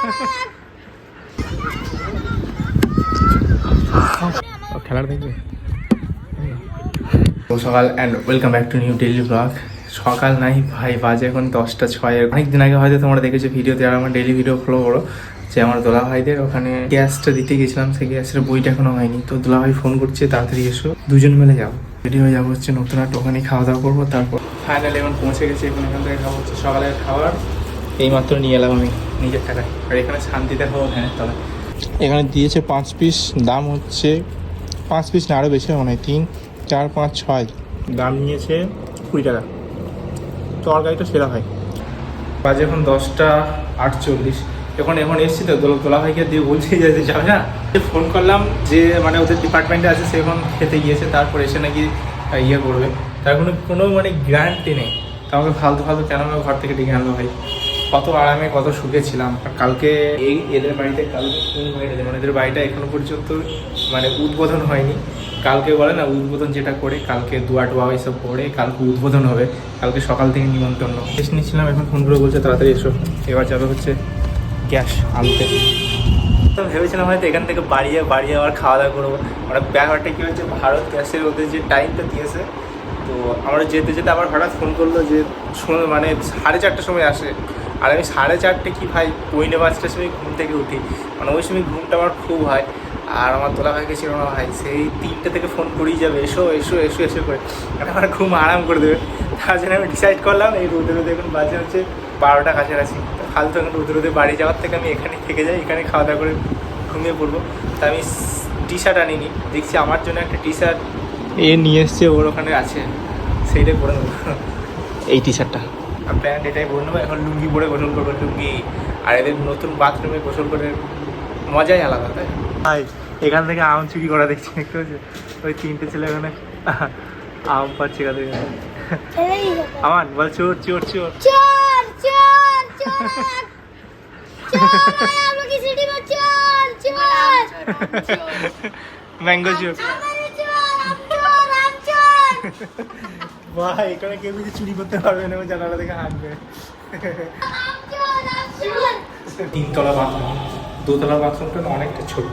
সকাল and welcome back to new daily blog সকাল নাই ভাই, বাজে এখন দশটা ছয়। অনেক দিন আগে হয়তো তোমরা দেখেছ ভিডিওতে, আর আমার ডেলি ভিডিও ফলো করো যে আমার দোলা ভাইদের ওখানে গ্যাসটা দিতে গেছিলাম, সেই গ্যাসের বইটা এখনও হয়নি। তো দোলা ভাই ফোন করছে, তাড়াতাড়ি এসো। দুজন মিলে যাব। রেডি হয়ে যাব হচ্ছে নতুন একটা ওখানে খাওয়া দাওয়া করব, তারপর ফাইনালি এখন পৌঁছে গেছি, এখন এখান থেকে খাব হচ্ছে সকালের খাবার। এইমাত্র নিয়ে এলাম আমি। নিজের টাকায়। আর এখানে শান্তিতে খাব ফ্যানের তলায়। এখানে দিয়েছে পাঁচ পিস দাম হচ্ছে পাঁচ পিস না আরও বেশি মনে হয় তিন চার পাঁচ ছয়। দাম নিয়েছে কুড়ি টাকা। তরকারিটা সেরা হয়। বাজে এখন দশটা আটচল্লিশ। এখন এখন এসছি তো দোলা ভাইকে দিয়ে বলছি যে যাবে না? ফোন করলাম যে মানে ওদের ডিপার্টমেন্টে আছে সে এখন খেতে গিয়েছে তারপর এসে নাকি ইয়ে করবে। তার কোনো কোনো মানে গ্যারান্টি নেই। তা আমাকে ফালতু ফালতু কেন ঘর থেকে ডেকে আনলো ভাই? কত আরামে কত সুখে ছিলাম। আর কালকে এই এদের বাড়িতে কালকে বাড়িতে মানে এদের বাড়িটা এখনও পর্যন্ত মানে উদ্বোধন হয়নি। কালকে বলে না, উদ্বোধন যেটা করে, কালকে দুয়া টুয়া এসব করে, কালকে উদ্বোধন হবে। কালকে সকাল থেকে নিমন্ত্রণ। এসে নিচ্ছিলাম, এখন ফোন করে বলছে, তাড়াতাড়ি এসো। এবার যাবে হচ্ছে গ্যাস আনতে। তো ভেবেছিলাম হয়তো এখান থেকে বাড়িয়ে বাড়িয়ে আবার খাওয়া দাওয়া করব। মানে ব্যাপারটা কী হচ্ছে ভারত গ্যাসের ওদের যে টাইমটা দিয়েছে, তো আমরা যেতে যেতে আবার হঠাৎ ফোন করল যে মানে সাড়ে চারটার সময় আসে। আর আমি সাড়ে চারটে কি ভাই? পৌনে পাঁচটার সময় ঘুম থেকে উঠি। মানে ওই সময় ঘুমটা আমার খুব হয়। আর আমার তোলা ভাইকে ছিল না ভাই? সেই তিনটে থেকে ফোন করেই যাবে। এসো এসো এসো এসো করে। মানে আমার ঘুম আরাম করে দেবে। তার জন্য আমি ডিসাইড করলাম এই রোদে রোদে এখন বাজে হচ্ছে বারোটা কাছাকাছি। তো ফালতু এখন রোদে রোদে বাড়ি যাওয়ার থেকে আমি এখানে থেকে যাই এখানে খাওয়া দাওয়া করে ঘুমিয়ে পড়ব। তা আমি টি শার্ট আনিনি। দেখছি আমার জন্য একটা টি শার্ট এ নিয়ে এসছে ওর ওখানে। আছে। সেইটাই পরে নেব। এই টি। শার্টটা প্যান্ট এটাই পরে নেব। এখন লুঙ্গি পরে গোসল করব লুঙ্গি আর এদের নতুন বাথরুমে গোসল করে মজাই আলাদা তাই? ভাই এখান থেকে আম চুরি করা দেখছি দেখতে পাচ্ছি? ওই তিনটে ছেলে এখানে আম পাচ্ছে এখান থেকে। আমার বল চোর চোর চোর। চোর চোর চোর ম্যাঙ্গো চোর। ভাই এখানে কেউ কিছু চুরি করতে পারবে না জানালা থেকে হাঁটবে। তিনতলা বাথরুম দোতলা বাথরুমটা অনেকটা ছোট।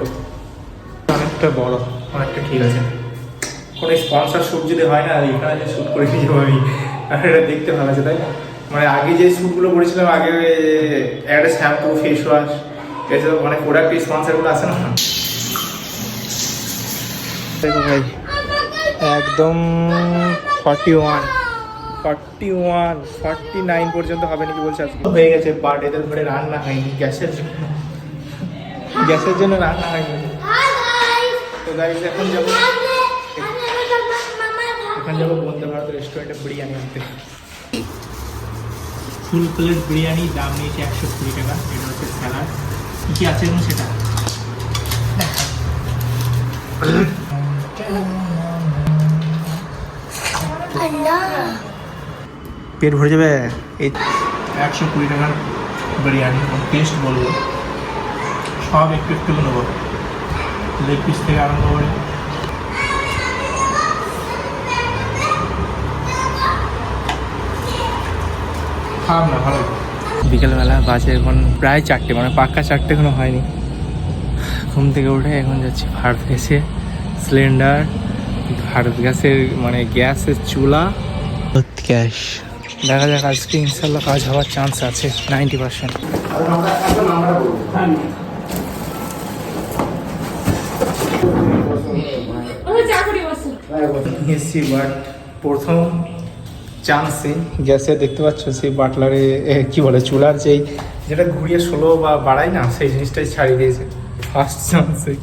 অনেকটা বড় অনেকটা ঠিক আছে। কোনো স্পন্সর শ্যুট যদি হয় না এখানে যে শ্যুট করে নিয়ে যাব আমি আর এটা দেখতে ভালো আছে তাই না? মানে আগে যে শ্যুটগুলো করেছিলাম আগে একটা শ্যাম্পু ফেস ওয়াশ এসব মানে প্রোডাক্ট স্পন্সরগুলো আছে না? দেখো ভাই একদম forty one forty one forty nine পর্যন্ত হবে নাকি বলছে আজকে? হয়ে গেছে বাট এদের ঘরে রান্না হয়নি গ্যাসের জন্য। গ্যাসের জন্য রান্না হয়নি। তো গাইজ এখন যাব এখন যাব বন্দে ভারত রেস্টুরেন্টে বিরিয়ানি আনতে। ফুল প্লেট বিরিয়ানি দাম নিয়েছে একশো কুড়ি টাকা এটা হচ্ছে স্যালাড কী কী আছে এখন সেটা? আল্লাহ পেট ভরে যাবে? এই একশো কুড়ি টাকার বিরিয়ানি টেস্ট বলব। সব একটু একটু নেব। লেগ পিস থেকে আরম্ভ করে। না ভালো। বিকেলবেলা বাজে এখন প্রায় চারটে মানে পাক্কা চারটে এখনও হয়নি। ঘুম থেকে উঠে এখন যাচ্ছি গ্যাসে সিলিন্ডার ভারত গ্যাসের মানে গ্যাসের চুলা। গ্যাস দেখা যাক আজকে ইনশাল্লাহ কাজ হওয়ার চান্স আছে নাইনটি পার্সেন্ট বাট প্রথম চান্সে গ্যাসে দেখতে পাচ্ছ সেই বাটলারে কি বলে চুলার যেই যেটা ঘুরিয়ে ষোলো বা বাড়াই না সেই জিনিসটাই ছাড়িয়ে দিয়েছে। ফার্স্ট চান্সে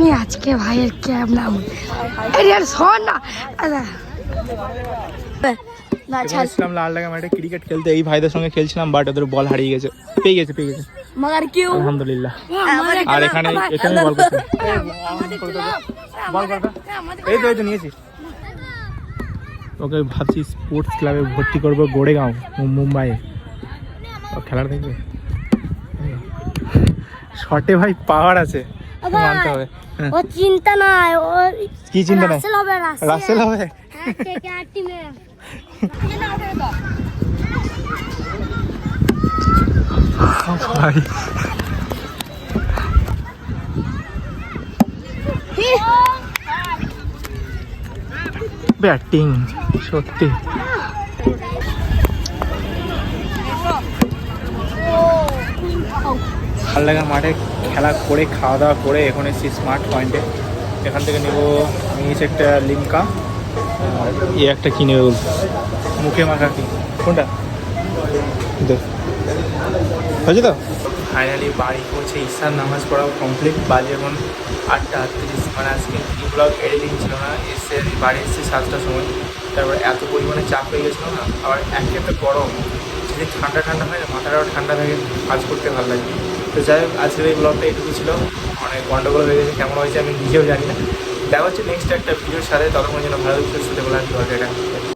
আমি আজকে ভাইয়ের ক্যাব নাম আরে শোন না। লাল লাগা মাঠে ক্রিকেট খেলতে। এই ভাইদের সঙ্গে খেলছিলাম বাট ওদের বল হারিয়ে গেছে। পেয়ে গেছে পেয়ে গেছে। মগার কিউ? আলহামদুলিল্লাহ। আর এখানে এখানে বল করছে। বল করবে এই তো এই তো নিয়েছি। ওকে ভাবছি স্পোর্টস ক্লাবে ভর্তি করব গোড়েগাঁও মুম্বাইয়ে। ও খেলার দেখবে? শটে ভাই পাওয়ার আছে। মানতে হবে। ও চিন্তা নাই ও কি চিন্তা নাই? রাসেল হবে রাসেল ভাই ব্যাটিং সত্যি। ভালো লাগা মাঠে খেলা করে খাওয়া দাওয়া করে এখন এসেছি স্মার্ট পয়েন্টে এখান থেকে নেব নিয়েছি একটা লিমকা আর এ একটা কিনে মুখে মাখা কি? কোনটা? হয়েছে তো? ফাইনালি বাড়ি পৌঁছে ঈশার নামাজ পড়াও কমপ্লিট বাজে এখন আটটা আটত্রিশ। মানে আজকে ব্লগ এডিটিং ছিল না। এসে বাড়ি এসেছি সাতটার সময়। তারপর এত পরিমাণে চাপ হয়ে গেছিল না। আবার একে একটা গরম। যদি ঠান্ডা ঠান্ডা হয় না মাথাটাও ঠান্ডা থাকে। কাজ করতে ভালো লাগে। তো যাই হোক, আজকের এই ব্লগটা এটুকু ছিল। অনেক গন্ডগোল হয়ে গেছে, কেমন হয়েছে আমি নিজেও জানি না। দেখা হচ্ছে নেক্সট একটা ভিডিওর সাথে। তখন যেন ভালো সুস্থ বলে